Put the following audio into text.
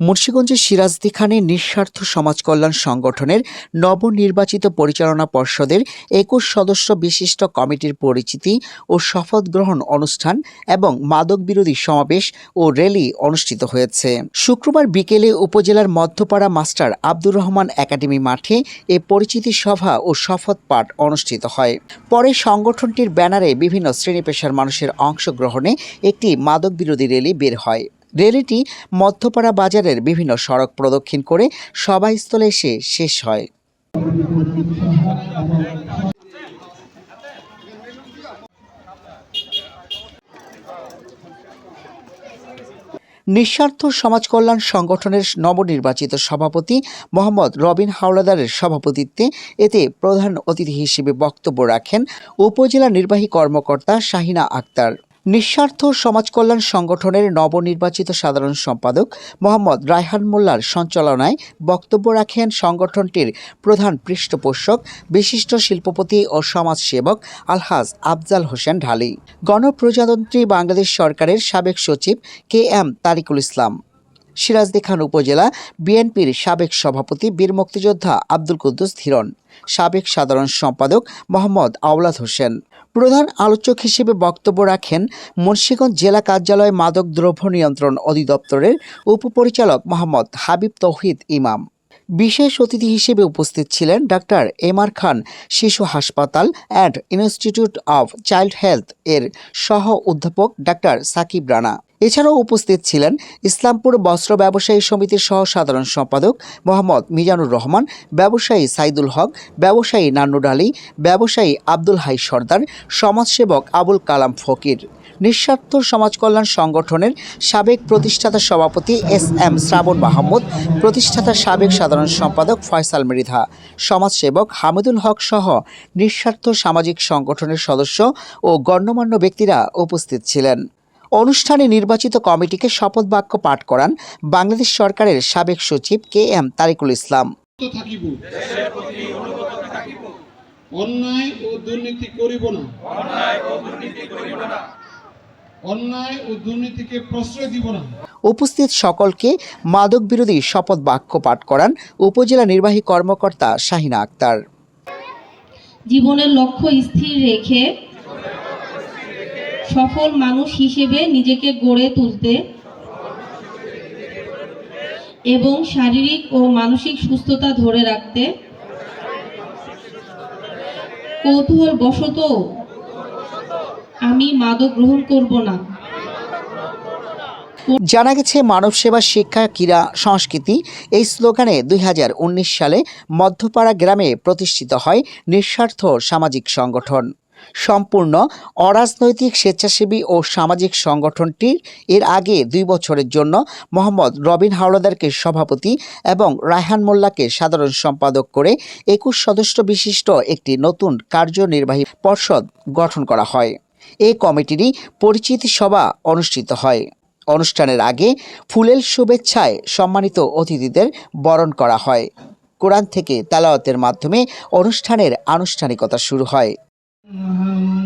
মুন্সিগঞ্জের সিরাজদি খানে নিঃস্বার্থ সমাজ কল্যাণ সংগঠনের নবনির্বাচিত পরিচালনা পর্ষদের একুশ সদস্য বিশিষ্ট কমিটির পরিচিতি ও শপথ গ্রহণ অনুষ্ঠান এবং মাদক বিরোধী সমাবেশ ও র্যালি অনুষ্ঠিত হয়েছে। শুক্রবার বিকেলে উপজেলার মধ্যপাড়া মাস্টার আব্দুর রহমান একাডেমি মাঠে এ পরিচিতি সভা ও শপথ পাঠ অনুষ্ঠিত হয়। পরে সংগঠনটির ব্যানারে বিভিন্ন শ্রেণি পেশার মানুষের অংশগ্রহণে একটি মাদক বিরোধী র্যালি বের হয়। র্যালিটি মধ্যপাড়া বাজারের বিভিন্ন সড়ক প্রদক্ষিণ করে সভাস্থলে এসে শেষ হয়। নিঃস্বার্থ সমাজ কল্যাণ সংগঠনের নবনির্বাচিত সভাপতি মোহাম্মদ রবিন হাওলাদারের সভাপতিত্বে এতে প্রধান অতিথি হিসেবে বক্তব্য রাখেন উপজেলা নির্বাহী কর্মকর্তা শাহিনা আক্তার। নিঃস্বার্থ সমাজকল্যাণ সংগঠনের নবনির্বাচিত সাধারণ সম্পাদক মোহাম্মদ রায়হান মোল্লার সঞ্চালনায় বক্তব্য রাখেন সংগঠনটির প্রধান পৃষ্ঠপোষক, বিশিষ্ট শিল্পপতি ও সমাজসেবক আলহাজ আফজাল হোসেন ঢালি। গণপ্রজাতন্ত্রী বাংলাদেশ সরকারের সাবেক সচিব কে এম তারিকুল ইসলাম। সিরাজদি খান উপজেলা বিএনপির সাবেক সভাপতি বীর মুক্তিযোদ্ধা আব্দুল কুদ্দুস ধীরন সাবেক সাধারণ সম্পাদক মোহাম্মদ আওলাদ হোসেন। প্রধান আলোচক হিসেবে বক্তব্য রাখেন মুন্সীগঞ্জ জেলা কার্যালয় মাদক দ্রব্য নিয়ন্ত্রণ অধিদপ্তরের উপপরিচালক মোহাম্মদ হাবিব তৌহিদ ইমাম। বিশেষ অতিথি হিসেবে উপস্থিত ছিলেন ডাক্তার এম আর খান, শিশু হাসপাতাল and institute of child health এর সহ অধ্যাপক ডাক্তার সাকিব রানা। এছাড়াও উপস্থিত ছিলেন ইসলামপুর বস্ত্র ব্যবসায়ী সমিতির সহ সাধারণ সম্পাদক মোহাম্মদ মিজানুর রহমান, ব্যবসায়ী সাইদুল হক, ব্যবসায়ী নান্নুর আলী, ব্যবসায়ী আব্দুল হাই সর্দার, সমাজসেবক আবুল কালাম ফকির। নিঃস্বার্থ সমাজ কল্যাণ সংগঠনের সাবেক প্রতিষ্ঠাতা সভাপতি এস এম শ্রাবণ মাহমুদ, প্রতিষ্ঠাতা সাবেক সাধারণ সম্পাদক ফয়সাল মৃধা, সমাজসেবক হামিদুল হক সহ নিঃস্বার্থ সামাজিক সংগঠনের সদস্য ও গণ্যমান্য ব্যক্তিরা উপস্থিত ছিলেন। অনুষ্ঠানে নির্বাচিত কমিটিকে শপথ বাক্য পাঠ করান বাংলাদেশ সরকারের সাবেক সচিব কে এম তারিকুল ইসলাম। অন্যায় ও দুর্নীতি করিব না। অন্যায় ও দুর্নীতিকে প্রশ্রয় দিব না। উপস্থিত সকলকে মাদক বিরোধী শপথ বাক্য পাঠ করান উপজেলা নির্বাহী কর্মকর্তা শাহিনা আক্তার। জীবনের লক্ষ্য স্থির রেখে সফল মানুষ হিসেবে নিজেকে গড়ে তুলতে এবং শারীরিক ও মানসিক সুস্থতা ধরে রাখতে কৌতূহল বশত আমি মাদক গ্রহণ করব না। জানা গেছে, মানব সেবা শিক্ষা, ক্রীড়া, সংস্কৃতি এই স্লোগানে দুই হাজার উনিশ সালে মধ্যপাড়া গ্রামে প্রতিষ্ঠিত হয় নিঃস্বার্থ সামাজিক সংগঠন। সম্পূর্ণ অরাজনৈতিক স্বেচ্ছাসেবী ও সামাজিক সংগঠনটির এর আগে দুই বছরের জন্য মোহাম্মদ রবিন হাওলাদারকে সভাপতি এবং রায়হান মোল্লাকে সাধারণ সম্পাদক করে একুশ সদস্য বিশিষ্ট একটি নতুন কার্যনির্বাহী পর্ষদ গঠন করা হয়। এই কমিটিরই পরিচিতি সভা অনুষ্ঠিত হয়। অনুষ্ঠানের আগে ফুলেল শুভেচ্ছায় সম্মানিত অতিথিদের বরণ করা হয়। কোরআন থেকে তালাওয়াতের মাধ্যমে অনুষ্ঠানের আনুষ্ঠানিকতা শুরু হয়। 嗯。